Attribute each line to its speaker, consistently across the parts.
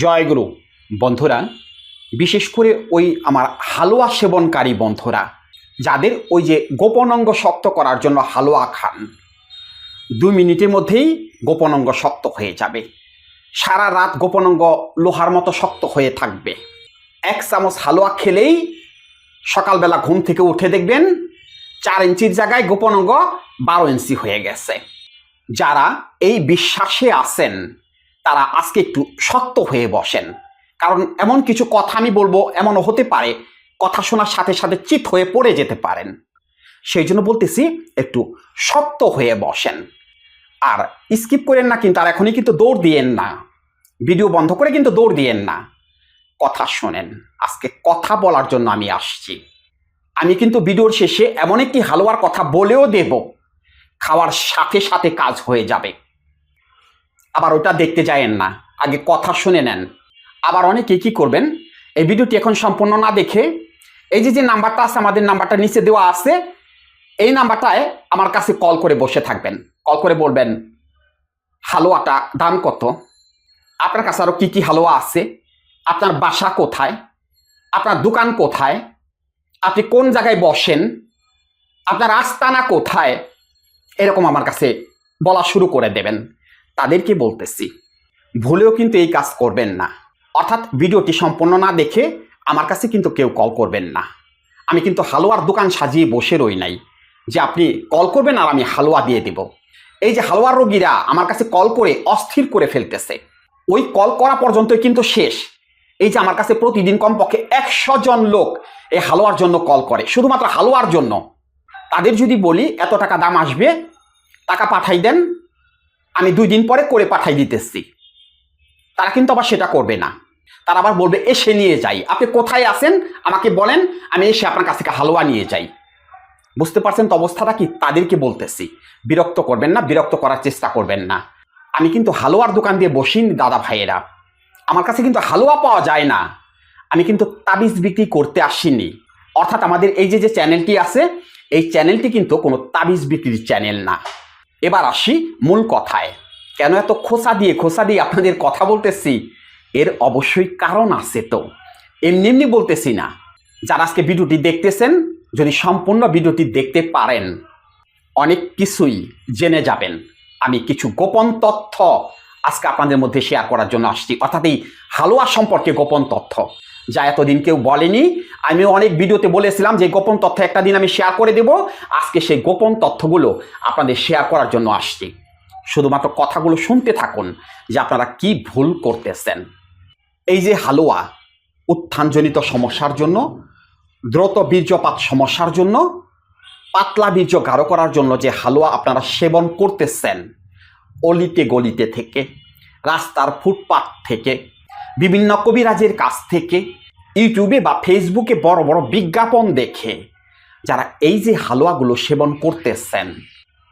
Speaker 1: জয়গুরু। বন্ধুরা, বিশেষ করে ওই আমার হালুয়া সেবনকারী বন্ধুরা, যাদের ওই যে গোপন অঙ্গ শক্ত করার জন্য হালুয়া খান দুই মিনিটের মধ্যেই গোপন অঙ্গ শক্ত হয়ে যাবে। সারা রাত গোপন অঙ্গ লোহার মতো শক্ত হয়ে থাকবে। এক চামচ হালুয়া খেলেই সকালবেলা ঘুম থেকে উঠে দেখবেন চার ইঞ্চির জায়গায় গোপন অঙ্গ বারো ইঞ্চি হয়ে গেছে। যারা এই বিশ্বাসে আছেন তারা আজকে একটু শক্ত হয়ে বসেন। কারণ এমন কিছু কথা আমি বলব, এমনও হতে পারে, কথা শোনার সাথে সাথে চিত হয়ে পড়ে যেতে পারেন। সেই জন্য বলতেছি, একটু শক্ত হয়ে বসেন। আর স্কিপ করেন না কিন্তু, আর এখনই কিন্তু দৌড় দিয়েন না। ভিডিও বন্ধ করে কিন্তু দৌড় দিয়েন না। কথা শোনেন। আজকে কথা বলার জন্য আমি আসছি। আমি কিন্তু ভিডিওর শেষে এমন একটি হালুয়ার কথা বলেও দেব। খাওয়ার সাথে সাথে কাজ হয়ে যাবে। আবার ওটা দেখতে যায়েন না। আগে কথা শুনে নেন। আবার অনেকে কি করবেন? এই ভিডিওটি এখন সম্পূর্ণ না দেখে এই যে যে নাম্বারটা আছে, আমাদের নাম্বারটা নিচে দেওয়া আছে, এই নাম্বারটায় আমার কাছে কল করে বসে থাকবেন। কল করে বলবেন, হালুয়াটা দাম কত? আপনার কাছে আরও কী কী হালুয়া আছে? আপনার বাসা কোথায়? আপনার দোকান কোথায়? আপনি কোন জায়গায় বসেন? আপনার আস্তানা কোথায়? এরকম আমার কাছে বলা শুরু করে দেবেন। তাদেরকে বলতেছি। ভুলেও কিন্তু এই কাজ করবেন না। অর্থাৎ ভিডিওটি সম্পূর্ণ না দেখে আমার কাছে কিন্তু কেউ কল করবেন না। আমি কিন্তু হালুয়ার দোকান সাজিয়ে বসে রই নাই যে আপনি কল করবেন আর আমি হালুয়া দিয়ে দেব। এই যে হালুয়ার রোগীরা আমার কাছে কল করে অস্থির করে ফেলতেছে। ওই কল করা পর্যন্তই কিন্তু শেষ। এই যে আমার কাছে প্রতিদিন কমপক্ষে একশো জন লোক এই হালুয়ার জন্য কল করে, শুধুমাত্র হালুয়ার জন্য। তাদের যদি বলি এত টাকা দাম আসবে, টাকা পাঠাই দেন আমি দুই দিন পরে করে পাঠাই দিতেছি। তারা কিন্তু আবার সেটা করবে না। তারা আবার বলবে, এসে নিয়ে যাই। আপনি কোথায় আছেন? আমাকে বলেন, আমি এসে আপনার কাছ থেকে হালুয়া নিয়ে যাই। বুঝতে পারছেন তো অবস্থাটা কি? তাদেরকে বলতেছি, বিরক্ত করবেন না, বিরক্ত করার চেষ্টা করবেন না। আমি কিন্তু হালুয়ার দোকান দিয়ে বসিনি দাদা ভাইয়েরা। আমার কাছে কিন্তু হালুয়া পাওয়া যায় না। আমি কিন্তু তাবিজ বিক্রি করতে আসিনি। অর্থাৎ আমাদের এই যে যে চ্যানেলটি আছে, এই চ্যানেলটি কিন্তু কোনো তাবিজ বিক্রির চ্যানেল না। এবার আসি মূল কথায়। কেন এত খোসা দিয়ে খোসা দিয়ে আপনাদের কথা বলতেছি? এর অবশ্যই কারণ আছে তো। এমনি এমনি বলতেছি না। যারা আজকে ভিডিওটি দেখতেছেন, যদি সম্পূর্ণ ভিডিওটি দেখতে পারেন, অনেক কিছুই জেনে যাবেন। আমি কিছু গোপন তথ্য আজকে আপনাদের মধ্যে শেয়ার করার জন্য আসছি। অর্থাৎ এই হালুয়া সম্পর্কে গোপন তথ্য। যা এতদিন কেউ বলেনি। আমি অনেক ভিডিওতে বলেছিলাম যে গোপন তথ্য একটা দিন আমি শেয়ার করে দেব। আজকে সেই গোপন তথ্যগুলো আপনাদের শেয়ার করার জন্য আসছি। শুধুমাত্র কথাগুলো শুনতে থাকুন যে আপনারা কি ভুল করতেছেন। এই যে হালুয়া, উত্থানজনিত সমস্যার জন্য, দ্রুত বীর্যপাত সমস্যার জন্য, পাতলা বীর্য গাঢ় করার জন্য যে হালুয়া আপনারা সেবন করতেছেন, অলিতে গলিতে থেকে, রাস্তার ফুটপাত থেকে বিভিন্ন কবিরাজের কাছ থেকে ইউটিউবে বা ফেসবুকে বড় বড় বিজ্ঞাপন দেখে যারা এই যে হালুয়াগুলো সেবন করতেছেন,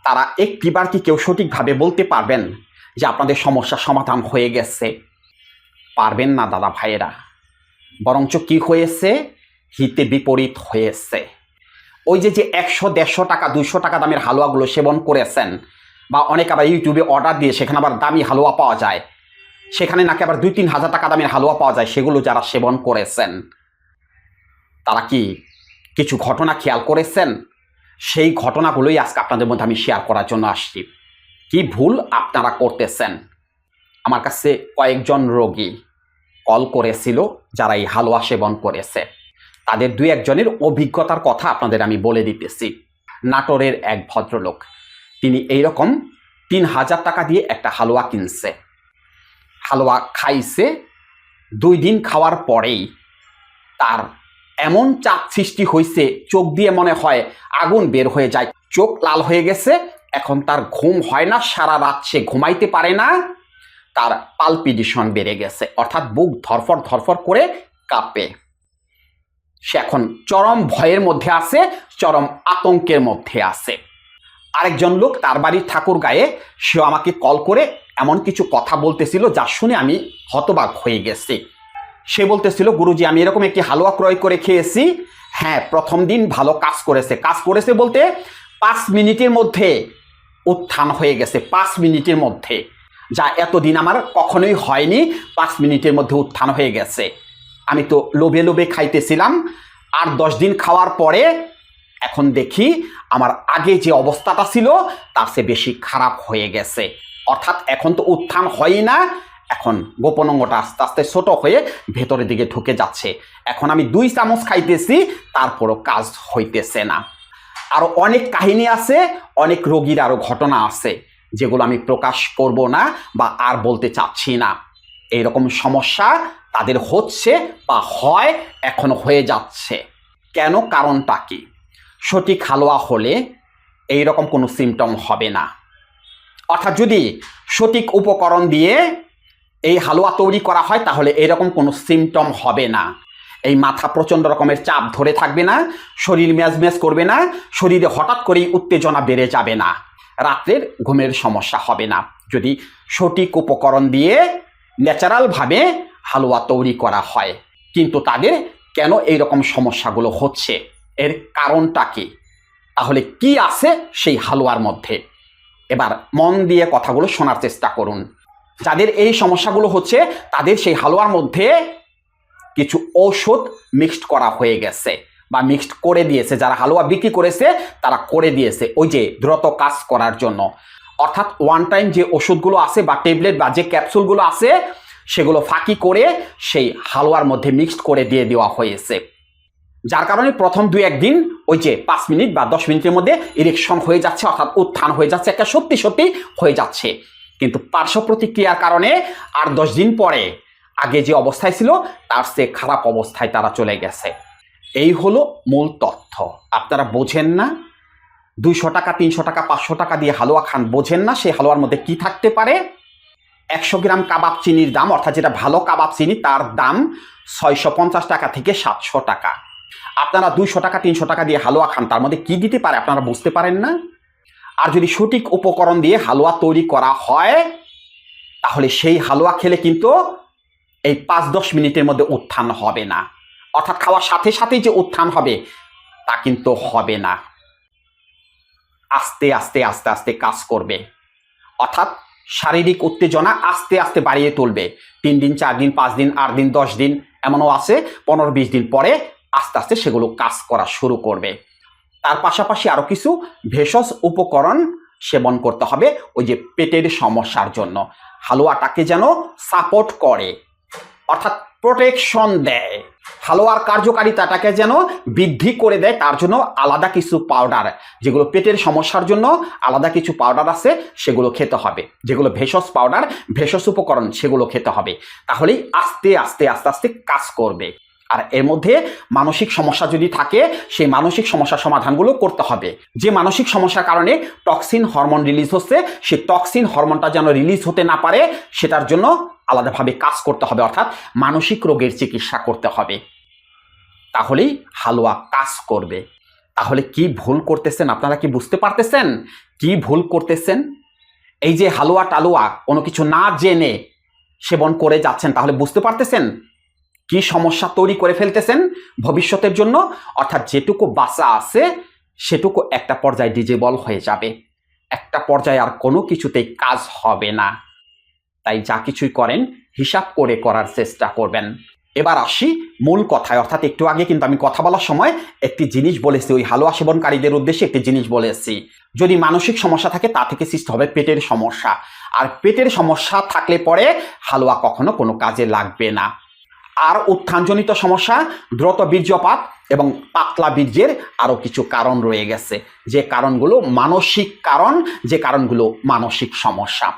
Speaker 1: তারা একটিবার কি কেউ সঠিকভাবে বলতে পারবেন যে আপনাদের সমস্যা সমাধান হয়ে গেছে? পারবেন না, দাদা ভাইয়েরা। বরঞ্চ কি হয়েছে? হিতে বিপরীত হয়েছে। ওই যে যে একশো, দেড়শো টাকা দুশো টাকা দামের হালুয়াগুলো সেবন করেছেন বা অনেক আবার ইউটিউবে অর্ডার দিয়ে সেখানে আবার দামি হালুয়া পাওয়া যায় সেখানে নাকি আবার দুই তিন হাজার টাকা দামের হালুয়া পাওয়া যায়, সেগুলো যারা সেবন করেছেন, তারা কি কিছু ঘটনা খেয়াল করেছেন? সেই ঘটনাগুলোই আজকে আপনাদের মধ্যে আমি শেয়ার করার জন্য আসছি। কি ভুল আপনারা করতেছেন? আমার কাছে কয়েকজন রোগী কল করেছিল যারা এই হালুয়া সেবন করেছে। তাদের দুই একজনের অভিজ্ঞতার কথা আপনাদের আমি বলে দিতেছি। নাটোরের এক ভদ্রলোক, তিনি এইরকম তিন হাজার টাকা দিয়ে একটা হালুয়া কিনছে। হালুয়া খাইছে, দুই দিন খাওয়ার পরেই তার এমন চাপ সৃষ্টি হয়েছে চোখ দিয়ে মনে হয় আগুন বের হয়ে যায়। চোখ লাল হয়ে গেছে, এখন তার ঘুম হয় না, সারা রাত সে ঘুমাইতে পারে না। তার পালপিডিশন বেড়ে গেছে, অর্থাৎ বুক ধরফর ধরফর করে কাঁপে। সে এখন চরম ভয়ের মধ্যে আছে, চরম আতঙ্কের মধ্যে আছে। আরেকজন লোক তার বাড়ির ঠাকুর গায়ে সেও আমাকে কল করে এমন কিছু কথা বলতেছিল যা শুনে আমি হতবাক হয়ে গেছি। সে বলতেছিল, গুরুজি, আমি এরকম একটি হালুয়া ক্রয় করে খেয়েছি। হ্যাঁ প্রথম দিন ভালো কাজ করেছে। কাজ করেছে বলতে পাঁচ মিনিটের মধ্যে উত্থান হয়ে গেছে, পাঁচ মিনিটের মধ্যে। যা এতদিন আমার কখনোই হয়নি, পাঁচ মিনিটের মধ্যে উত্থান হয়ে গেছে। আমি তো লোভে লোভে খাইতেছিলাম। আর দশ দিন খাওয়ার পরে এখন দেখি, আমার আগে যে অবস্থাটা ছিল, তার চেয়ে বেশি খারাপ হয়ে গেছে। অর্থাৎ এখন তো উত্থান হয়ই না, এখন গোপন অঙ্গটা আস্তে আস্তে ছোট হয়ে ভেতরের দিকে ঢুকে যাচ্ছে। এখন আমি দুই চামচ খাইতেছি, তারপরও কাজ হইতেছে না। আরও অনেক কাহিনী আছে, অনেক রোগীর আরও ঘটনা আছে, যেগুলো আমি প্রকাশ করব না বা আর বলতে চাচ্ছি না। এইরকম সমস্যা তাদের হচ্ছে বা হয়, এখন হয়ে যাচ্ছে। কেন, কারণটা কি? সঠিক হালুয়া হলে এই রকম কোনো সিমটম হবে না। অর্থাৎ যদি সঠিক উপকরণ দিয়ে এই হালুয়া তৈরি করা হয়, তাহলে এরকম কোনো সিমটম হবে না। এই মাথা প্রচণ্ড রকমের চাপ ধরে থাকবে না, শরীর ম্যাজ ম্যাজ করবে না, শরীরে হঠাৎ করেই উত্তেজনা বেড়ে যাবে না, রাত্রের ঘুমের সমস্যা হবে না। যদি সঠিক উপকরণ দিয়ে ন্যাচারালভাবে হালুয়া তৈরি করা হয়, কিন্তু তাদের কেন এই রকম সমস্যাগুলো হচ্ছে? এর কারণটা কি? তাহলে কি আছে সেই হালুয়ার মধ্যে? এবার মন দিয়ে কথাগুলো শোনার চেষ্টা করুন। যাদের এই সমস্যাগুলো হচ্ছে, তাদের সেই হালুয়ার মধ্যে কিছু ঔষধ মিক্সড করা হয়ে গেছে বা মিক্সড করে দিয়েছে। যারা হালুয়া বিক্রি করেছে, তারা করে দিয়েছে ওই যে দ্রুত কাজ করার জন্য। অর্থাৎ ওয়ান টাইম যে ওষুধগুলো আছে বা ট্যাবলেট বা যে ক্যাপসুলগুলো আছে, সেগুলো ফাঁকি করে সেই হালুয়ার মধ্যে মিক্সড করে দিয়ে দেওয়া হয়েছে। যার কারণে প্রথম দুই একদিন ওই যে পাঁচ মিনিট বা দশ মিনিটের মধ্যে ইরেকশন হয়ে যাচ্ছে, অর্থাৎ উত্থান হয়ে যাচ্ছে, একটা সত্যি সত্যি হয়ে যাচ্ছে। কিন্তু পার্শ্ব প্রতিক্রিয়ার কারণে আর দশ দিন পরে আগে যে অবস্থায় ছিল, তার সে খারাপ অবস্থায় তারা চলে গেছে। এই হলো মূল তথ্য। আপনারা বোঝেন না? দুইশো টাকা, তিনশো টাকা, পাঁচশো টাকা দিয়ে হালুয়া খান, বোঝেন না সেই হালুয়ার মধ্যে কি থাকতে পারে? একশো গ্রাম কাবাব চিনির দাম, অর্থাৎ যেটা ভালো কাবাব চিনি, তার দাম ছয়শো পঞ্চাশ টাকা থেকে সাতশো টাকা। আপনারা দুইশো টাকা, তিনশো টাকা দিয়ে হালুয়া খান, তার মধ্যে কি দিতে পারে আপনারা বুঝতে পারেন না? আর যদি সঠিক উপকরণ দিয়ে হালুয়া তৈরি করা হয়, তাহলে সেই হালুয়া খেলে কিন্তু এই পাঁচ, দশ মিনিটের মধ্যে উত্থান হবে না। অর্থাৎ খাওয়ার সাথে সাথেই যে উত্থান হবে, তা কিন্তু হবে না। আস্তে আস্তে আস্তে আস্তে কাজ করবে। অর্থাৎ শারীরিক উত্তেজনা আস্তে আস্তে বাড়িয়ে তুলবে। তিন দিন, চার দিন, পাঁচ দিন, আট দিন, দশ দিন, এমনও আছে, পনেরো, বিশ দিন পরে আস্তে আস্তে সেগুলো কাজ করা শুরু করবে। তার পাশাপাশি আরও কিছু ভেষজ উপকরণ সেবন করতে হবে ওই যে পেটের সমস্যার জন্য। হালুয়াটাকে যেন সাপোর্ট করে, অর্থাৎ প্রোটেকশন দেয়। হালুয়ার কার্যকারিতাটাকে যেন বৃদ্ধি করে দেয়, তার জন্য আলাদা কিছু পাউডার, যেগুলো পেটের সমস্যার জন্য আলাদা কিছু পাউডার আছে, সেগুলো খেতে হবে। যেগুলো ভেষজ পাউডার, ভেষজ উপকরণ, সেগুলো খেতে হবে। তাহলেই আস্তে আস্তে আস্তে আস্তে কাজ করবে। আর এর মধ্যে মানসিক সমস্যা যদি থাকে, সেই মানসিক সমস্যার সমাধানগুলো করতে হবে। যে মানসিক সমস্যার কারণে টক্সিন হরমোন রিলিজ হচ্ছে, সেই টক্সিন হরমোনটা যেন রিলিজ হতে না পারে, সেটার জন্য আলাদাভাবে কাজ করতে হবে, অর্থাৎ মানসিক রোগের চিকিৎসা করতে হবে। তাহলেই হালুয়া কাজ করবে। তাহলে কি ভুল করতেছেন আপনারা কি বুঝতে পারতেছেন? কি ভুল করতেছেন? এই যে হালুয়া টালুয়া কোনো কিছু না জেনে সেবন করে যাচ্ছেন, তাহলে বুঝতে পারতেছেন? কি সমস্যা তৈরি করে ফেলতেছেন ভবিষ্যতের জন্য? অর্থাৎ যেটুকু বাঁচা আছে, সেটুকু একটা পর্যায়ে ডিজেবল হয়ে যাবে। একটা পর্যায়ে আর কোনো কিছুতেই কাজ হবে না। তাই যা কিছুই করেন, হিসাব করে করার চেষ্টা করবেন। এবার আসি মূল কথায়। অর্থাৎ একটু আগে কিন্তু আমি কথা বলার সময় একটি জিনিস বলেছি। ওই হালুয়া সেবনকারীদের উদ্দেশ্যে একটি জিনিস বলেছি। যদি মানসিক সমস্যা থাকে, তা থেকে সৃষ্টি হবে পেটের সমস্যা। আর পেটের সমস্যা থাকলে পরে হালুয়া কখনো কোনো কাজে লাগবে না। আর উত্থানজনিত সমস্যা, দ্রুত বীর্যপাত এবং পাতলা বীর্যের আরও কিছু কারণ রয়ে গেছে। যে কারণগুলো মানসিক কারণ, যে কারণগুলো মানসিক সমস্যা।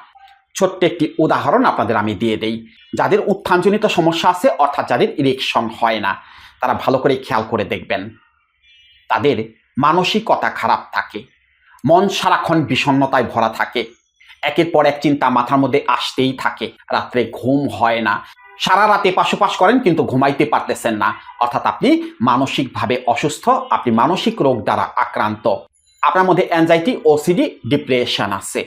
Speaker 1: ছোট্ট একটি উদাহরণ আপনাদের আমি দিয়ে দেই। যাদের উত্থানজনিত সমস্যা আছে, অর্থাৎ যাদের ইরেকশন হয় না, তারা ভালো করে খেয়াল করে দেখবেন। তাদের মানসিকতা খারাপ থাকে, মন সারাক্ষণ বিষণ্ণতায় ভরা থাকে, একের পর এক চিন্তা মাথার মধ্যে আসতেই থাকে, রাত্রে ঘুম হয় না সারা রাতে পাশোপাশ করেন, কিন্তু ঘুমাইতে পারতেছেন না। অর্থাৎ আপনি মানসিকভাবে অসুস্থ, আপনি মানসিক রোগ দ্বারা আক্রান্ত। আপনার মধ্যে অ্যাংজাইটি ওসিডি ডিপ্রেশন আছে।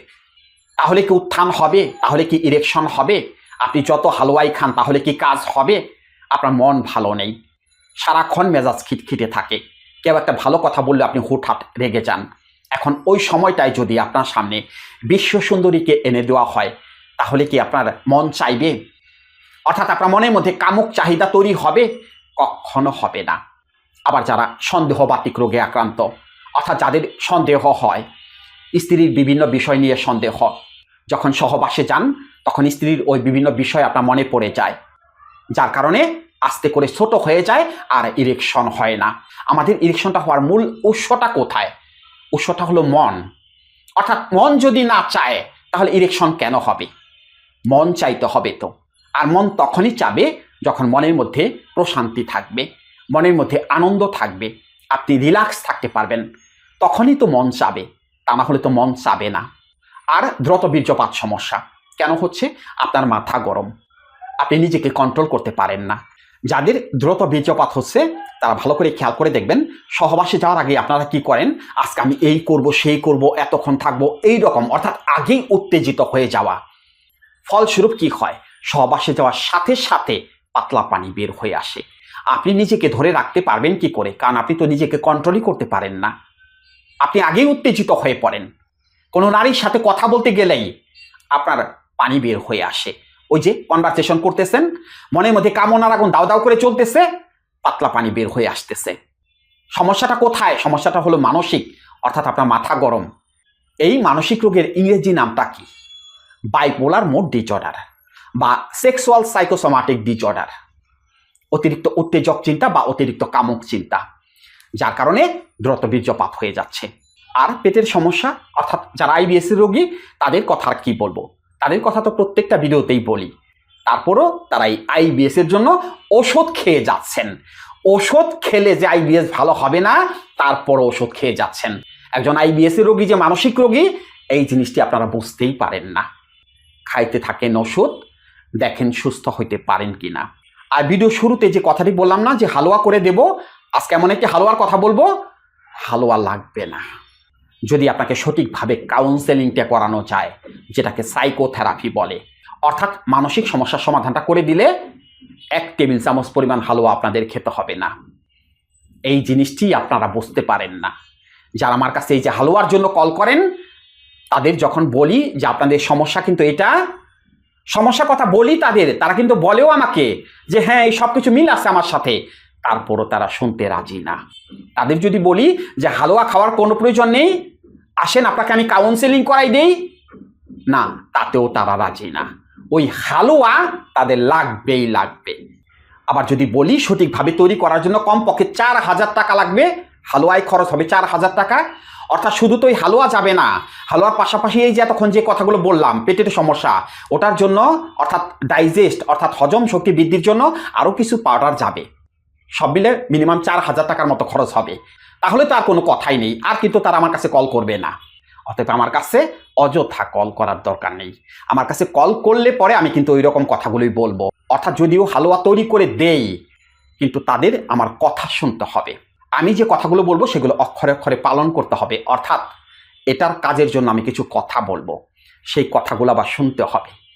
Speaker 1: তাহলে কি উত্থান হবে? তাহলে কি ইরেকশন হবে? আপনি যত হালুয়াই খান, তাহলে কি কাজ হবে? আপনার মন ভালো নেই। সারাক্ষণ মেজাজ খিটখিটে থাকে। কেউ একটা ভালো কথা বললে আপনি হুটহাট রেগে যান। এখন ওই সময়টায় যদি আপনার সামনে বিশ্ব সুন্দরীকে এনে দেওয়া হয়, তাহলে কি আপনার মন চাইবে? অর্থাৎ আপনার মনের মধ্যে কামুক চাহিদা তৈরি হবে, কখনো হবে না। আবার যারা সন্দেহবাতিক রোগে আক্রান্ত, অর্থাৎ যাদের সন্দেহ হয়, স্ত্রীর বিভিন্ন বিষয় নিয়ে সন্দেহ, যখন সহবাসে যান, তখন স্ত্রীর ওই বিভিন্ন বিষয় আপনার মনে পড়ে যায়। যার কারণে আস্তে করে ছোট হয়ে যায় আর ইরেকশন হয় না। আমাদের ইরেকশনটা হওয়ার মূল উৎসটা কোথায়? উৎসটা হলো মন। অর্থাৎ মন যদি না চায়, তাহলে ইরেকশন কেন হবে? মন চাইতে হবে তো। আর মন তখনই চাবে যখন মনের মধ্যে প্রশান্তি থাকবে, মনের মধ্যে আনন্দ থাকবে, আপনি রিল্যাক্স থাকতে পারবেন। তখনই তো মন চাবে, তা না হলে তো মন চাবে না। আর দ্রুত বীর্যপাত সমস্যা, কেন হচ্ছে? আপনার মাথা গরম। আপনি নিজেকে কন্ট্রোল করতে পারেন না। যাদের দ্রুত বীর্যপাত হচ্ছে, তারা ভালো করে খেয়াল করে দেখবেন, সহবাসে যাওয়ার আগে আপনারা কি করেন? আজকে আমি এই করব, সেই করব, এতক্ষণ থাকব, এই রকম, অর্থাৎ আগেই উত্তেজিত হয়ে যাওয়া। ফলস্বরূপ কি হয়? সহবাসে যাওয়ার সাথে সাথে পাতলা পানি বের হয়ে আসে। আপনি নিজেকে ধরে রাখতে পারবেন কি করে? কারণ আপনি তো নিজেকে কন্ট্রোলই করতে পারেন না। আপনি আগেই উত্তেজিত হয়ে পড়েন। কোনো নারীর সাথে কথা বলতে গেলেই আপনার পানি বের হয়ে আসে। ওই যে কনভারসেশন করতেছেন, মনের মধ্যে কামনার আগুন দাও দাও করে চলতেছে, পাতলা পানি বের হয়ে আসতেছে। সমস্যাটা কোথায়? সমস্যাটা হলো মানসিক, অর্থাৎ আপনার মাথা গরম। এই মানসিক রোগের ইংরেজি নামটা কি? বাইপোলার মোড ডিজঅর্ডার বা সেক্সুয়াল সাইকোসোমাটিক ডিজঅর্ডার অতিরিক্ত উত্তেজক চিন্তা বা অতিরিক্ত কামক চিন্তা, যার কারণে দ্রুত বীর্যপাত হয়ে যাচ্ছে। আর পেটের সমস্যা, অর্থাৎ যারা আইবিএস রোগী, তাদের কথা আর কি বলব? তাদের কথা তো প্রত্যেকটা ভিডিওতেই বলি। তারপরও তারা এই আইবিএস এর জন্য ওষুধ খেয়ে যাচ্ছেন। ওষুধ খেলে যে আইবিএস ভালো হবে না তারপর ওষুধ খেয়ে যাচ্ছেন। একজন আইবিএস রোগী যে মানসিক রোগী, এই জিনিসটি আপনারা বুঝতেই পারেন না। খাইতে থাকেন ওষুধ দেখেন সুস্থ হইতে পারেন কিনা। আর ভিডিও শুরুতে যে কথাটি বললাম না, যে হালুয়া করে দেব, আজকে এমন একটি হালুয়ার কথা বলব, হালুয়া লাগবে না। যদি আপনাকে সঠিকভাবে কাউন্সেলিংটা করানো যায়, যেটাকে সাইকোথেরাপি বলে, অর্থাৎ মানসিক সমস্যার সমাধানটা করে দিলে এক টেবিল চামচ পরিমাণ হালুয়া আপনাদের খেতে হবে না। এই জিনিসটি আপনারা বুঝতে পারেন না। যারা আমার কাছে এই যে হালুয়ার জন্য কল করেন, তাদের যখন বলি যে আপনাদের সমস্যা কিন্তু এটা সমস্যার কথা বলি তাদের, তারা কিন্তু বলেও আমাকে যে হ্যাঁ এই সব কিছু মিল আছে আমার সাথে। তারপরও তারা শুনতে রাজি না। তাদের যদি বলি যে, হালুয়া খাওয়ার কোনো প্রয়োজন নেই, আসেন, আপনাকে আমি কাউন্সেলিং করাই দেই। না, তাতেও তারা রাজি না। ওই হালুয়া তাদের লাগবেই লাগবে। আবার যদি বলি সঠিকভাবে তৈরি করার জন্য কমপক্ষে চার হাজার টাকা লাগবে, হালুয়ায় খরচ হবে চার হাজার টাকা। অর্থাৎ শুধু তো ওই হালুয়া যাবে না, হালুয়ার পাশাপাশি এই যে এতক্ষণ যে কথাগুলো বললাম, পেটের সমস্যা, ওটার জন্য অর্থাৎ ডাইজেস্ট অর্থাৎ হজম শক্তি বৃদ্ধির জন্য আরও কিছু পাউডার যাবে। সব মিলে মিনিমাম চার হাজার টাকার মতো খরচ হবে। তাহলে তো আর কোনো কথাই নেই, আর কিন্তু তারা আমার কাছে কল করবে না। অতএব আমার কাছে অযথা কল করার দরকার নেই। আমার কাছে কল করলে পরে আমি কিন্তু ওই রকম কথাগুলোই বলব। অর্থাৎ যদিও হালুয়া তৈরি করে দেই, কিন্তু তাদের আমার কথা শুনতে হবে। আমি যে কথাগুলো বলব সেগুলো অক্ষরে অক্ষরে পালন করতে হবে। অর্থাৎ এটার কাজের জন্য আমি কিছু কথা বলব। সেই কথাগুলো আবার শুনতে হবে।